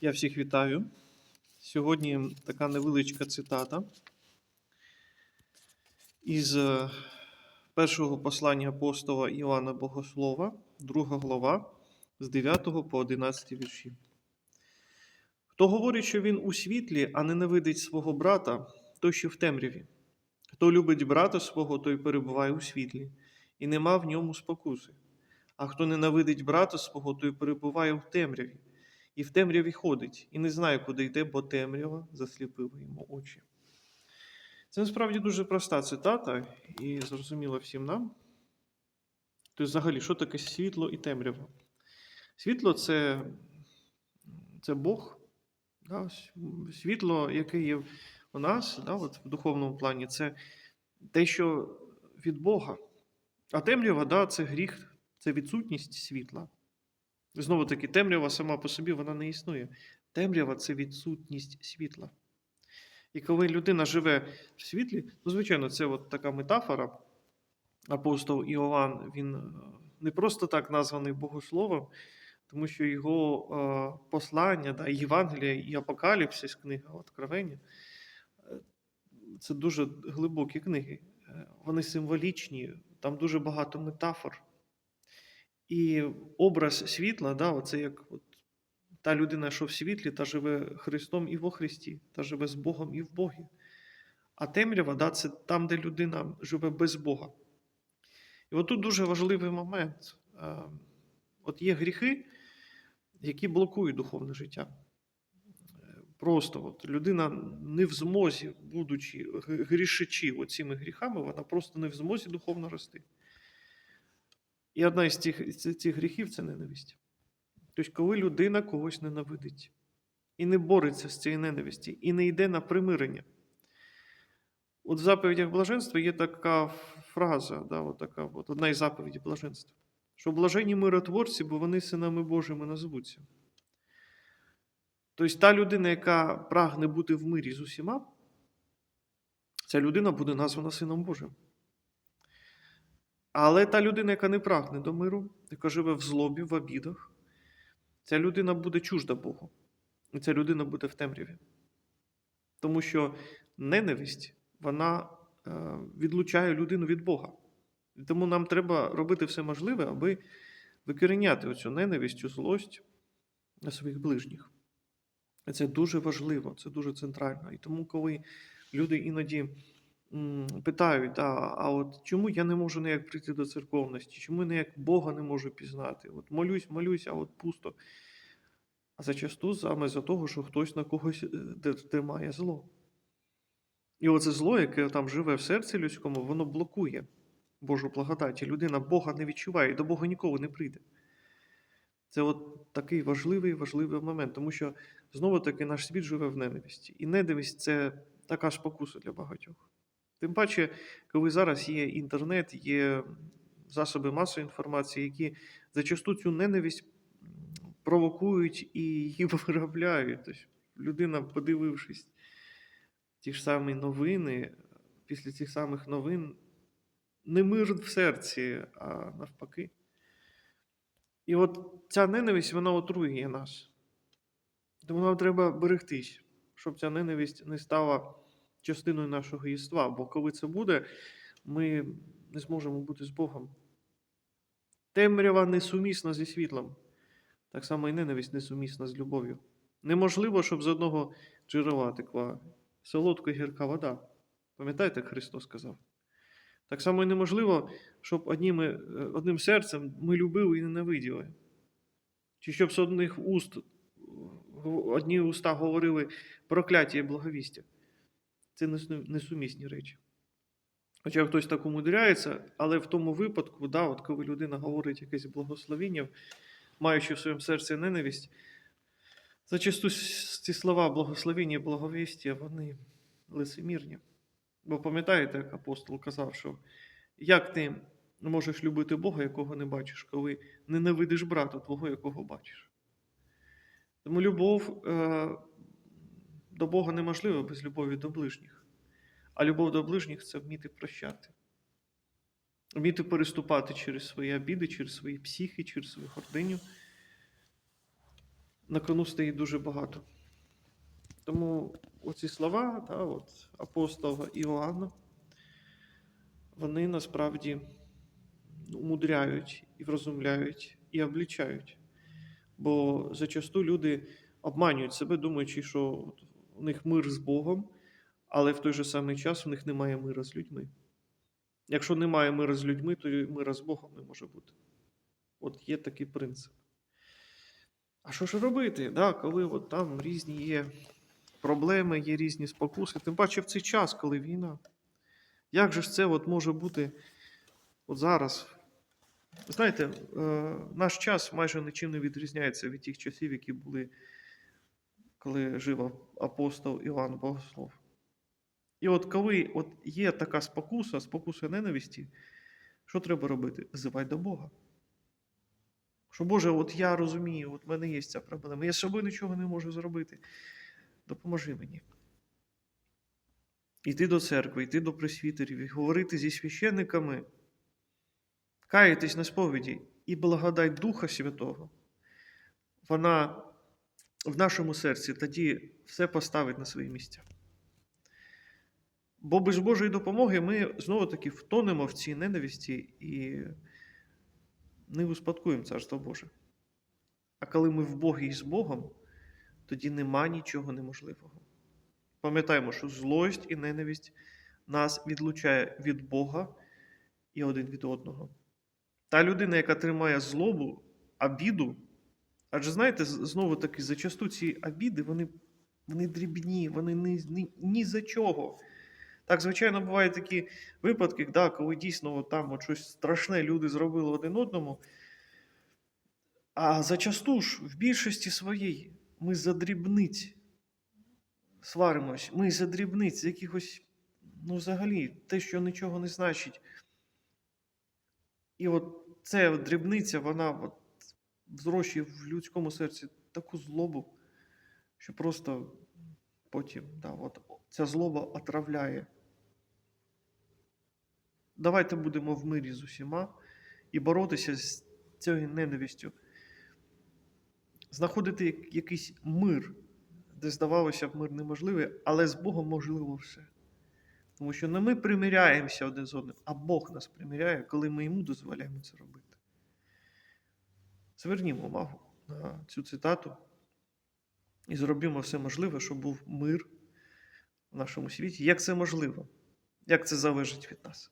Я всіх вітаю. Сьогодні така невеличка цитата із е, першого послання апостола Іоанна Богослова, друга глава, з 9 по 11 вірші. Хто говорить, що він у світлі, а ненавидить свого брата, той що в темряві. Хто любить брата свого, той перебуває у світлі, і нема в ньому спокуси. А хто ненавидить брата свого, той перебуває в темряві, і в темряві ходить, і не знає, куди йде, бо темрява засліпила йому очі. Це насправді дуже проста цитата, і зрозуміла всім нам. Тобто, взагалі, що таке світло і темрява? Світло це, це Бог. Да? Світло, яке є у нас, да, от в духовному плані, це те, що від Бога. А темрява да, це гріх, це відсутність світла. Знову таки, темрява сама по собі вона не існує. Темрява це відсутність світла. І коли людина живе в світлі, ну, звичайно, це от така метафора. Апостол Іоанн, він е, не просто так названий Богословом, тому що його е, послання, да, Євангелія і Апокаліпсис, книга Откровення, е, це дуже глибокі книги. Вони символічні, там дуже багато метафор. І образ світла, да, оце як от, та людина, що в світлі, та живе Христом і во Христі, та живе з Богом і в Богі. А темрява да, це там, де людина живе без Бога. І от тут дуже важливий момент. От є гріхи, які блокують духовне життя. Просто от людина не в змозі, будучи грішичі оціми гріхами, вона просто не в змозі духовно рости. І одна із цих, цих гріхів це ненависть. Тобто, коли людина когось ненавидить і не бореться з цією ненависті, і не йде на примирення. От в заповідях блаженства є така фраза, да, от така, от одна із заповідей блаженства, що блажені миротворці, бо вони синами Божими назвуться. Тобто та людина, яка прагне бути в мирі з усіма, ця людина буде названа Сином Божим. Але та людина, яка не прагне до миру, яка живе в злобі, в обідах, ця людина буде чужда Богу. І ця людина буде в темряві. Тому що ненависть, вона е, відлучає людину від Бога. І тому нам треба робити все можливе, аби викореняти оцю ненависть, цю злость на своїх ближніх. І це дуже важливо, це дуже центрально. І тому, коли люди іноді питають, а, а от чому я не можу ніяк прийти до церковності, чому ніяк Бога не можу пізнати? От молюсь, молюсь, а от пусто. А зачасту саме за того, що хтось на когось е, тримає зло. І оце зло, яке там живе в серці людському, воно блокує Божу благодать. І людина Бога не відчуває, і до Бога ніколи не прийде. Це от такий важливий, важливий момент, тому що знову таки наш світ живе в ненависті. І ненависть це така спокуса для багатьох. Тим паче, коли зараз є інтернет, є засоби масової інформації, які зачасту цю ненависть провокують і її виробляють. Тобто людина, подивившись ті ж самі новини, після цих самих новин не мир в серці, а навпаки. І от ця ненависть, вона отруює нас. Тому нам треба берегтись, щоб ця ненависть не стала частиною нашого єства. Бо коли це буде, ми не зможемо бути з Богом. Темрява несумісна зі світлом. Так само і ненависть несумісна з любов'ю. Неможливо, щоб з одного джерела текла солодка і гірка вода. Пам'ятаєте, як Христос сказав? Так само і неможливо, щоб одніми, е, одним серцем ми любили і ненавиділи. Чи щоб з одних уст одні уста говорили прокляття і благовістя. Це несумісні речі. Хоча хтось так умудряється, але в тому випадку, да, от коли людина говорить якесь благословіння, маючи в своєму серці ненависть, зачасту ці слова благословіння і благовістя, вони лицемірні. Бо пам'ятаєте, як апостол казав, що як ти можеш любити Бога, якого не бачиш, коли ненавидиш брата твого, якого бачиш? Тому любов е, до Бога неможлива без любові до ближніх. А любов до ближніх це вміти прощати. Вміти переступати через свої обіди, через свої психи, через свою гординю. на кону стоїть дуже багато. Тому оці слова, да, от, апостола Іоанна, вони насправді умудряють і врозумляють, і облічають. Бо зачасту люди обманюють себе, думаючи, що у них мир з Богом, але в той же самий час у них немає мира з людьми. Якщо немає мира з людьми, то і мира з Богом не може бути. От є такий принцип. А що ж робити, да, коли от там різні є проблеми, є різні спокуси, тим паче в цей час, коли війна. Як же ж це от може бути от зараз? Знаєте, е, наш час майже нічим не відрізняється від тих часів, які були, коли жив апостол Іван Богослов. І от коли от є така спокуса, спокуса ненависті, що треба робити? Взивай до Бога. Що Боже, от я розумію, от в мене є ця проблема. Я з собою нічого не можу зробити. Допоможи мені. Йти до церкви, йти до пресвітерів, і говорити зі священниками, каятись на сповіді і благодать Духа Святого. Вона в нашому серці тоді все поставить на свої місця. Бо без Божої допомоги ми знову таки втонемо в цій ненависті і не успадкуємо Царство Боже. А коли ми в Богі і з Богом, тоді нема нічого неможливого. Пам'ятаємо, що злость і ненависть нас відлучає від Бога і один від одного. Та людина, яка тримає злобу, обіду, адже знаєте, знову таки, зачасту ці обіди, вони, вони дрібні, вони ні, ні, ні за чого. Так, звичайно, бувають такі випадки, да, коли дійсно там щось страшне люди зробили один одному. А зачасту ж в більшості своїй ми за дрібниць сваримось, ми за дрібниць, якихось, ну, взагалі, те, що нічого не значить. І от ця дрібниця, вона от зрощує в людському серці таку злобу, що просто потім да, от, ця злоба отравляє. Давайте будемо в мирі з усіма і боротися з цією ненавистю. Знаходити якийсь мир, де здавалося б мир неможливий, але з Богом можливо все. Тому що не ми примиряємося один з одним, а Бог нас примиряє, коли ми йому дозволяємо це робити. Звернімо увагу на цю цитату і зробімо все можливе, щоб був мир в нашому світі. Як це можливо? Як це залежить від нас?